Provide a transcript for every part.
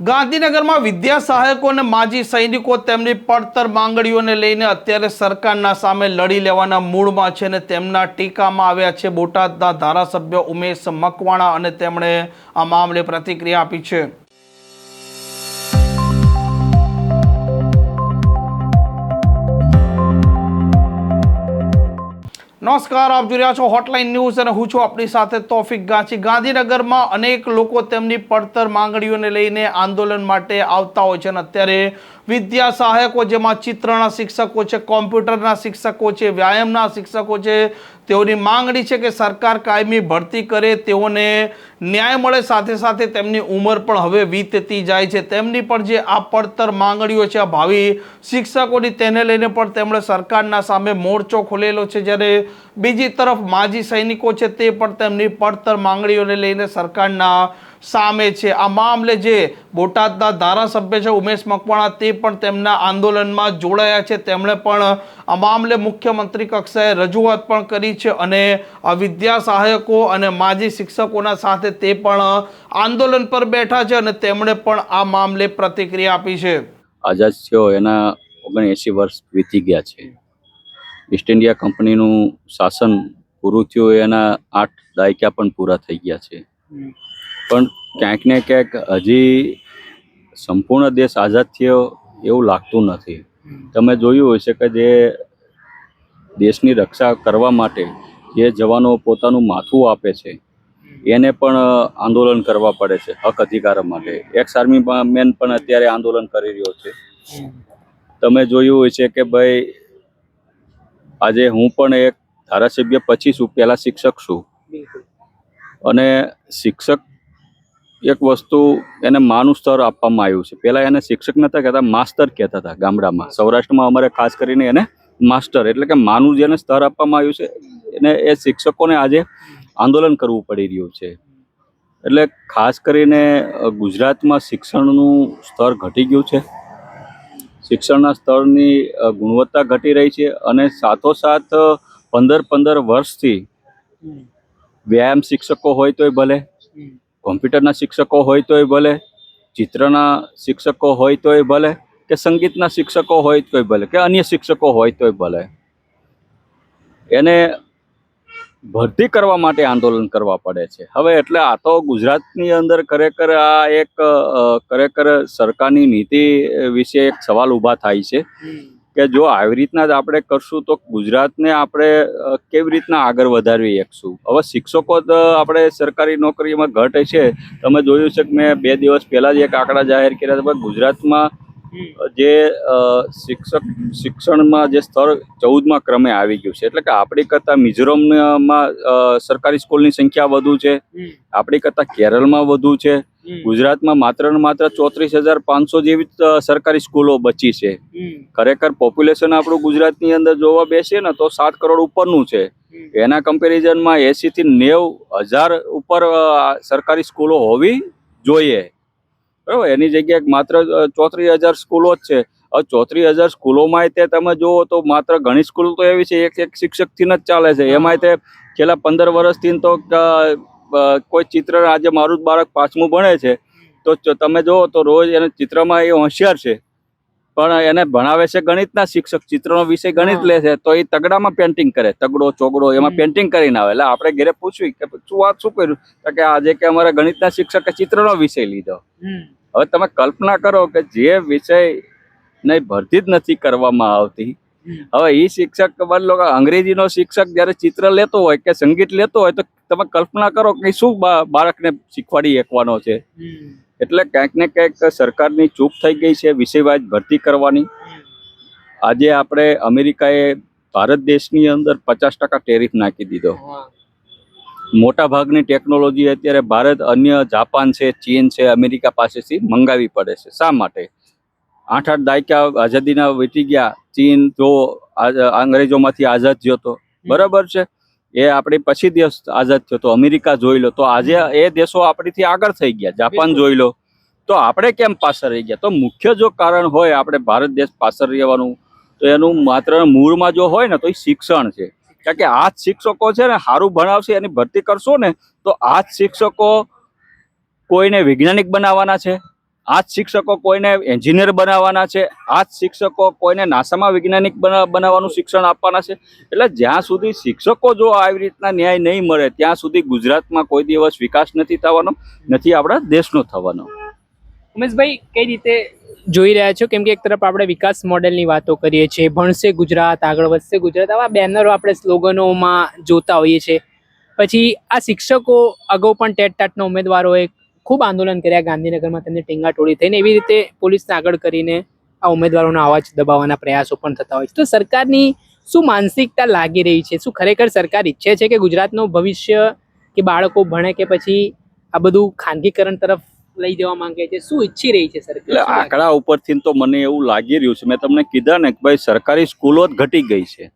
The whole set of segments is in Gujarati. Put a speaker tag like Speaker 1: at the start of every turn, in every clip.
Speaker 1: ગાંધીનગરમાં વિદ્યા સહાયકો અને માજી સૈનિકો તેમની પડતર માંગણીઓને લઈને અત્યારે સરકારના સામે લડી લેવાના મૂળમાં છે અને તેમના ટીકામાં આવ્યા છે બોટાદના ધારાસભ્ય ઉમેશ મકવાણા અને તેમણે આ મામલે પ્રતિક્રિયા આપી છે. નમસ્કાર, આપ જોઈ રહ્યા છો હોટલાઇન ન્યૂઝ અને હું છું આપણી સાથે તોફિક ગાંચી. ગાંધીનગરમાં અનેક લોકો તેમની પડતર માંગણીઓને લઈને આંદોલન માટે આવતા હોય છે અને અત્યારે વિદ્યા સહાયકો જેમાં ચિત્રના શિક્ષકો છે, કોમ્પ્યુટરના શિક્ષકો છે, વ્યાયામના શિક્ષકો છે, તેઓની માંગણી છે કે સરકાર કાયમી ભરતી કરે, તેઓને ન્યાય મળે, સાથે સાથે તેમની ઉંમર પણ હવે વીતતી જાય છે. તેમની પણ જે આ પડતર માંગણીઓ છે, આ ભાવિ શિક્ષકોની, તેને લઈને પણ તેમણે સરકારના સામે મોરચો ખોલેલો છે. જ્યારે બીજી તરફ માજી સૈનિકો છે, તે પણ તેમની પડતર માંગણીઓને લઈને સરકારના સામે છે. આ મામલે જે બોટાદના ધારાસભ્ય છે, ઉમેશ મકવાણા, તે પણ તેમના આંદોલનમાં જોડાયા છે. તેમણે પણ આ મામલે મુખ્યમંત્રી કક્ષાએ રજૂઆત પણ કરી છે અને વિદ્યા સહાયકો અને માજી શિક્ષકોના સાથે તે પણ આંદોલન પર બેઠા છે અને તેમણે પણ આ મામલે પ્રતિક્રિયા આપી છે.
Speaker 2: આઝાદ થયો એના ઓગણએંસી વર્ષ વીતી ગયા છે. ઈસ્ટ ઇન્ડિયા કંપનીનું શાસન પૂરું થયું, એના આઠ દાયકા પણ પૂરા થઈ ગયા છે. પણ ક્યાંક ને ક્યાંક હજી સંપૂર્ણ દેશ આઝાદ થયો એવું લાગતું નથી. તમે જોયું હશે કે જે દેશની રક્ષા કરવા માટે જે જવાનો પોતાનું માથું આપે છે એને પણ આંદોલન કરવા પડે છે હક અધિકાર માટે. એક્સ આર્મી મેન પણ અત્યારે આંદોલન કરી રહ્યો છે. તમે જોયું હોય છે કે ભાઈ આજે હું પણ એક ધારાસભ્ય પછી છું પહેલાં શિક્ષક છું. અને શિક્ષક એક વસ્તુ એને માનું સ્તર આપવામાં આવ્યું છે. પહેલાં એને શિક્ષક નતા કહેતા માસ્તર કહેતા હતા ગામડામાં. સૌરાષ્ટ્રમાં અમારે ખાસ કરીને એને માસ્ટર એટલે કે માનું જેને સ્તર આપવામાં આવ્યું છે એને એ શિક્ષકોને આજે આંદોલન કરવું પડી રહ્યું છે. એટલે ખાસ કરીને ગુજરાતમાં શિક્ષણનું સ્તર ઘટી ગયું છે. શિક્ષણના સ્તરની ગુણવત્તા ઘટી રહી છે અને સાથોસાથ પંદર પંદર વર્ષથી વ્યાયામ શિક્ષકો હોય તોય ભલે. કોમ્પ્યુટરના શિક્ષકો હોય તોય ભલે, ચિત્રના શિક્ષકો હોય તોય ભલે, કે સંગીતના શિક્ષકો હોય તોય ભલે, કે અન્ય શિક્ષકો હોય તોય ભલે. એને ભરતી કરવા માટે આંદોલન કરવા પડે છે. હવે એટલે આ તો ગુજરાતની અંદર ખરેખર આ એક ખરેખર સરકારની નીતિ વિશે એક સવાલ ઊભા થાય છે. કે જો આવી રીતના જ આપણે કરશું તો ગુજરાતને આપણે કેવી રીતના આગળ વધારવી શકશું હવે શિક્ષકો તો આપણે સરકારી નોકરીમાં ઘટ છે તમે જોયું છે કે મેં બે દિવસ પહેલાં જ એક આંકડા જાહેર કર્યા હતા ગુજરાતમાં જે શિક્ષક શિક્ષણમાં જે સ્તર ચૌદમાં ક્રમે આવી ગયું છે. એટલે કે આપણી કરતાં મિઝોરમમાં સરકારી સ્કૂલની સંખ્યા વધુ છે. આપણી કરતાં કેરળમાં વધુ છે. ગુજરાતમાં માત્ર ને માત્ર ચોત્રીસ હજાર પાંચસો જેવી સરકારી સ્કૂલો બચી છે. ખરેખર પોપ્યુલેશન આપણું ગુજરાતની અંદર જોવા બેસીએ ને તો સાત કરોડ ઉપરનું છે. એના કમ્પેરિઝનમાં એસી થી નેવ હજાર ઉપર સરકારી સ્કૂલો હોવી જોઈએ. બરાબર? એની જગ્યાએ માત્ર ચોત્રીસ હજાર સ્કૂલો જ છે. ચોત્રીસ હજાર સ્કૂલોમાં તે તમે જુઓ તો માત્ર ઘણી સ્કૂલ તો એવી છે એક એક શિક્ષકથી જ ચાલે છે. એમાંય તે છેલ્લા પંદર વર્ષથી તો કોઈ ચિત્ર આજે મારું બાળક પાંચમું ભણે છે તો તમે જુઓ તો રોજ એને ચિત્રમાં એ હોશિયાર છે. પણ એને ભણાવે છે ગણિતના શિક્ષક ચિત્રનો વિષય ગણિત લે છે તો એ તગડામાં પેન્ટિંગ કરે તગડો ચોગડો એમાં પેન્ટિંગ કરીને આવે. એટલે આપણે ઘરે પૂછ્યું કે શું વાત શું કર્યું? તો કે આજે કે અમારા ગણિતના શિક્ષકે ચિત્રનો વિષય લીધો. હવે તમે કલ્પના કરો કે જે વિષય ને ભરતી જ નથી કરવામાં આવતી હવે એ શિક્ષક બદલો કે અંગ્રેજીનો શિક્ષક જ્યારે ચિત્ર લેતો હોય કે સંગીત લેતો હોય તો તમે કલ્પના કરો કે શું બાળકને શીખવાડી એકવાનો છે. એટલે ક્યાંક ને ક્યાંક સરકારની ચૂક થઈ ગઈ છે વિષયવાજ ભરતી કરવાની. આજે આપણે અમેરિકાએ ભારત દેશની અંદર પચાસ ટકા ટેરિફ નાખી દીધો. મોટા ભાગની ટેકનોલોજી અત્યારે ભારત અન્ય જાપાન છે ચીન છે અમેરિકા પાસેથી મંગાવી પડે છે. શા માટે? આઠ આઠ દાયકા આઝાદીના વીતી ગયા. ચીન જો અંગ્રેજોમાંથી આઝાદ થયો હતો બરાબર છે? એ આપણી પછી દેશ આઝાદ થયો તો. અમેરિકા જોઈ લો. તો આજે એ દેશો આપણીથી આગળ થઈ ગયા. જાપાન જોઈ લો. તો આપણે કેમ પાછળ રહી ગયા? તો મુખ્ય જો કારણ હોય આપણે ભારત દેશ પાછળ રહેવાનું તો એનું માત્ર મૂળમાં જો હોય ને તો એ શિક્ષણ છે. કારણ કે આ જ શિક્ષકો છે ને સારું ભણાવશે એની ભરતી કરશો ને તો આ જ શિક્ષકો કોઈને વૈજ્ઞાનિક બનાવવાના છે. આ જ શિક્ષકો કોઈને એન્જિનિયર બનાવવાના છે, આ જ શિક્ષકો કોઈને નાસામાં વૈજ્ઞાનિક બના- બનાવવાનું શિક્ષણ આપવાના છે. એટલે જ્યાં સુધી શિક્ષકો જો આવી રીતના ન્યાય નહીં મળે, ત્યાં સુધી ગુજરાતમાં કોઈ દિવસ વિકાસ નથી થવાનો, નથી આપણા દેશનો થવાનો.
Speaker 3: ઉમેશભાઈ, કઈ રીતે જોઈ રહ્યા છો? કેમ કે એક તરફ આપણે વિકાસ મોડેલની વાતો કરીએ છીએ, ભણશે ગુજરાત, આગળ વધશે ગુજરાત, આવા બેનરો આપણે સ્લોગનોમાં જોતા હોઈએ છીએ. પછી આ શિક્ષકો અગાઉ પણ ટેટ ટાટના ઉમેદવારોએ ખૂબ આંદોલન કર્યા. ગાંધીનગરમાં તેમને ટીંગાટોળી થઈને એવી રીતે પોલીસને આગળ કરીને આ ઉમેદવારોનો અવાજ દબાવવાના પ્રયાસો પણ થતા હોય છે. તો સરકારની શું માનસિકતા લાગી રહી છે? શું ખરેખર સરકાર ઈચ્છે છે કે ગુજરાતનું ભવિષ્ય કે બાળકો ભણે કે પછી આ બધું ખાનગીકરણ તરફ લઈ જવા માંગે છે? શું ઈચ્છી રહી છે સરકાર?
Speaker 2: આંકડા ઉપરથી તો મને એવું લાગી રહ્યું છે. મેં તમને કીધા ને કે ભાઈ સરકારી સ્કૂલો જ ઘટી ગઈ છે.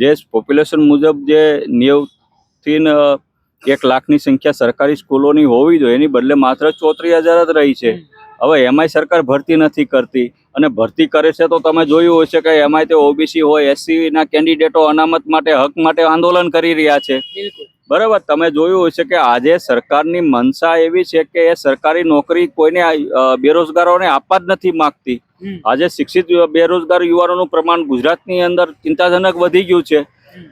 Speaker 2: જે પોપ્યુલેશન મુજબ જે નેવથી એક લાખની સંખ્યા સરકારી સ્કૂલોની હોવી જોઈએ. એની બદલે માત્ર ચોત્રીસ હજાર જ રહી છે. હવે એમાંય સરકાર ભરતી નથી કરતી અને ભરતી કરે છે તો તમે જોયું હશે કે એમાંય તે ઓબીસી હોય એસસીના કેન્ડિડેટો અનામત માટે હક માટે આંદોલન કરી રહ્યા છે. બરાબર તમે જોયું હશે કે આજે સરકારની મનસા એવી છે કે એ સરકારી નોકરી કોઈને બેરોજગારોને આપવા જ નથી માંગતી. આજે શિક્ષિત બેરોજગાર યુવાનોનું પ્રમાણ ગુજરાતની અંદર ચિંતાજનક વધી ગયું છે.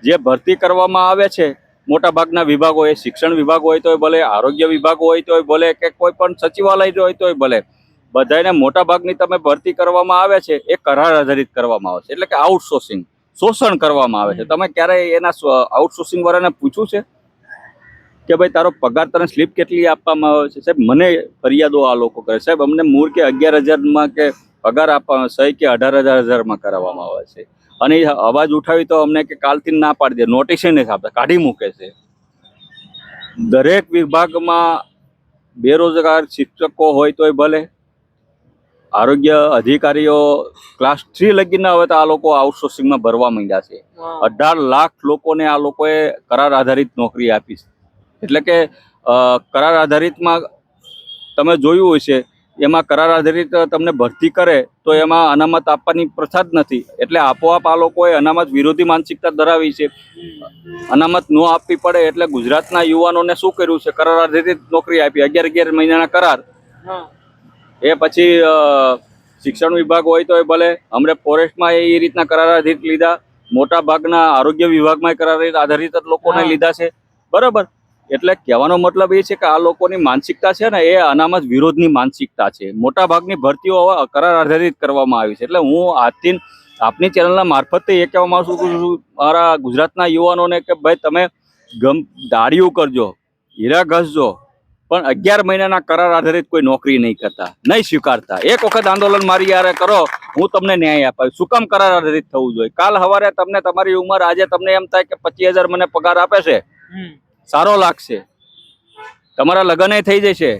Speaker 2: જે ભરતી કરવામાં આવે છે મોટા ભાગના વિભાગો એ શિક્ષણ વિભાગ હોય તોય ભલે, આરોગ્ય વિભાગ હોય તોય ભલે, કે કોઈ પણ સચિવાલય હોય તોય ભલે બધાને મોટાભાગની તમે ભરતી કરવામાં આવે છે, એ કરાર આધારિત કરવામાં આવે છે. એટલે કે આઉટસોર્સિંગ શોષણ કરવામાં આવે છે. તમે ક્યારેય એના આઉટસોર્સિંગ વાળાને પૂછ્યું છે? કે ભાઈ, તારો પગાર તને સ્લીપ કેટલી આપવામાં આવે છે? સાહેબ, મને ફરિયાદો આ લોકો કરે સાહેબ, અમને મૂળ કે અગિયાર હજારમાં કે પગાર આપવામાં સહી કે અઢાર હજાર, હજારમાં કરાવવામાં આવે છે. અને અવાજ ઉઠાવી તો અમને કે કાલથી ના પાડી દે. નોટિસે નથી આપતા. કાઢી મૂકે છે. દરેક વિભાગમાં બેરોજગાર શિક્ષકો હોય તોય ભલે. આરોગ્ય અધિકારીઓ ક્લાસ થ્રી લગીને હવે તો આ લોકો આઉટસોર્સિંગમાં ભરવા માંડ્યા છે. અઢાર લાખ લોકોને આ લોકોએ કરાર આધારિત નોકરી આપી છે. એટલે કે કરાર આધારિતમાં તમે જોયું હશે એમાં કરાર આધારિત તમને ભરતી કરે તો એમાં અનામત આપવાની પ્રથા જ નથી. એટલે આપોઆપ આ લોકોએ અનામત વિરોધી માનસિકતા ધરાવી છે. અનામત ન આપવી પડે એટલે ગુજરાતના યુવાનોને શું કર્યું છે? કરાર આધારિત નોકરી આપી. અગિયાર અગિયાર મહિનાના કરાર. એ પછી શિક્ષણ વિભાગ હોય તો એ ભલે. હમણાં ફોરેસ્ટમાં એ રીતના કરાર આધારિત લીધા. મોટા ભાગના આરોગ્ય વિભાગમાં કરાર આધારિત લોકોને લીધા છે. બરાબર? એટલે કહેવાનો મતલબ એ છે કે આ લોકોની માનસિકતા છે ને એ અનામત વિરોધની માનસિકતા છે. મોટા ભાગની ભરતીઓ કરાર આધારિત કરવામાં આવી છે. એટલે હું આજથી આપની ચેનલના મારફતે એ કહેવા માંગુ છું મારા ગુજરાતના યુવાનોને કે ભાઈ તમે ગમ દાડિયું કરજો, હીરા ઘસજો, પણ અગિયાર મહિનાના કરાર આધારિત કોઈ નોકરી નહીં કરતા, નહીં સ્વીકારતા. એક વખત આંદોલન મારી યારે કરો, હું તમને ન્યાય અપાવીશ. શું કામ કરાર આધારિત થવું જોઈએ? કાલ સવારે તમને તમારી ઉંમર આજે તમને એમ થાય કે પચીસ હજાર મને પગાર આપે છે. સારો લાગશે. તમારા લગ્ન થઈ જશે.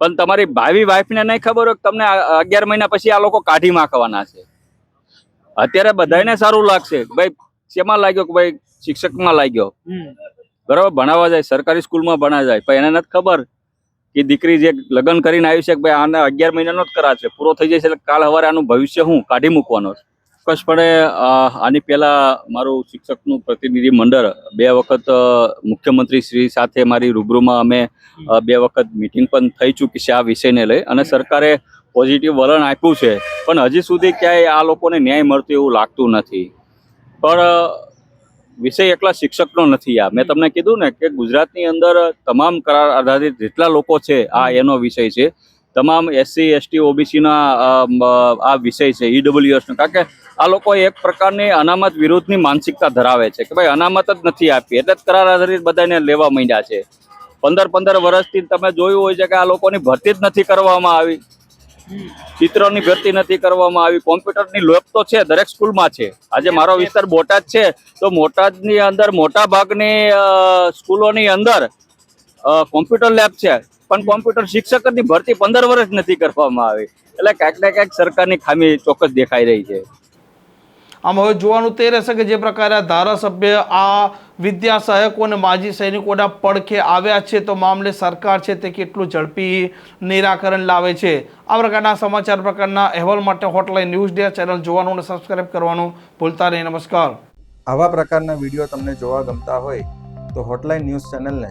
Speaker 2: પણ તમારી ભાવી વાઈફને નહીં ખબર હોય તમને અગિયાર મહિના પછી આ લોકો કાઢી માખવાના છે. અત્યારે બધાને સારું લાગશે. ભાઈ શેમાં લાગ્યો કે ભાઈ શિક્ષકમાં લાગ્યો. બરાબર ભણાવવા જાય સરકારી સ્કૂલમાં ભણા જાય. પણ એને નથી ખબર કે દીકરી જે લગ્ન કરીને આવી છે કે ભાઈ આને અગિયાર મહિનાનો જ કરાશે. પૂરો થઈ જશે એટલે કાલ હવારે આનું ભવિષ્ય હું કાઢી મૂકવાનો છે. ચોક્કસપણે આની પહેલાં મારું શિક્ષકનું પ્રતિનિધિ મંડળ, બે વખત મુખ્યમંત્રી શ્રી સાથે મારી રૂબરૂમાં અમે બે વખત મિટિંગ પણ થઈ ચૂકી છે આ વિષયને લઈ અને સરકારે પોઝિટિવ વલણ આપ્યું છે. પણ હજી સુધી ક્યાંય આ લોકોને ન્યાય મળતો એવું લાગતું નથી. પણ વિષય એકલા શિક્ષકનો નથી આ. મેં તમને કીધું ને કે ગુજરાતની અંદર તમામ કરાર આધારિત જેટલા લોકો છે આ એનો વિષય છે. તમામ એસસી એસટી ઓબીસીના આ વિષય છે ઈડબ્લ્યુએસનો કારણ કે આ લોકો એક પ્રકારની અનામત વિરુદ્ધની માનસિકતા ધરાવે છે કે ભાઈ અનામત જ નથી આપી. એટલે જ કરાર આધારિત બધાને લેવા માંડ્યા છે. પંદર પંદર વર્ષથી તમે જોયું હોય છે કે આ લોકોની ભરતી જ નથી કરવામાં આવી. ચિત્રની ભરતી નથી કરવામાં આવી. કોમ્પ્યુટરની લેબ તો છે દરેક સ્કૂલમાં છે. આજે મારો વિસ્તાર બોટાદ છે તો બોટાદની અંદર મોટા ભાગની સ્કૂલોની અંદર કોમ્પ્યુટર લેબ છે. પણ કોમ્પ્યુટર શિક્ષકની ભરતી પંદર વર્ષ નથી કરવામાં આવી. એટલે ક્યાંક ને ક્યાંક સરકારની ખામી ચોક્કસ દેખાઈ રહી છે.
Speaker 1: આમ હવે જોવાનું તે રહેશે કે જે પ્રકારે આ ધારાસભ્ય આ વિદ્યા સહાયકો અને માજી સૈનિકોના પડખે આવ્યા છે તો મામલે સરકાર છે તે કેટલું ઝડપી નિરાકરણ લાવે છે. આ પ્રકારના સમાચાર પ્રકારના અહેવાલ માટે હોટલાઇન ન્યૂઝ ડે ચેનલ જોવાનું અને સબસ્ક્રાઇબ કરવાનું ભૂલતા નહીં. નમસ્કાર.
Speaker 4: આવા પ્રકારના વીડિયો તમને જોવા ગમતા હોય તો હોટલાઇન ન્યૂઝ ચેનલને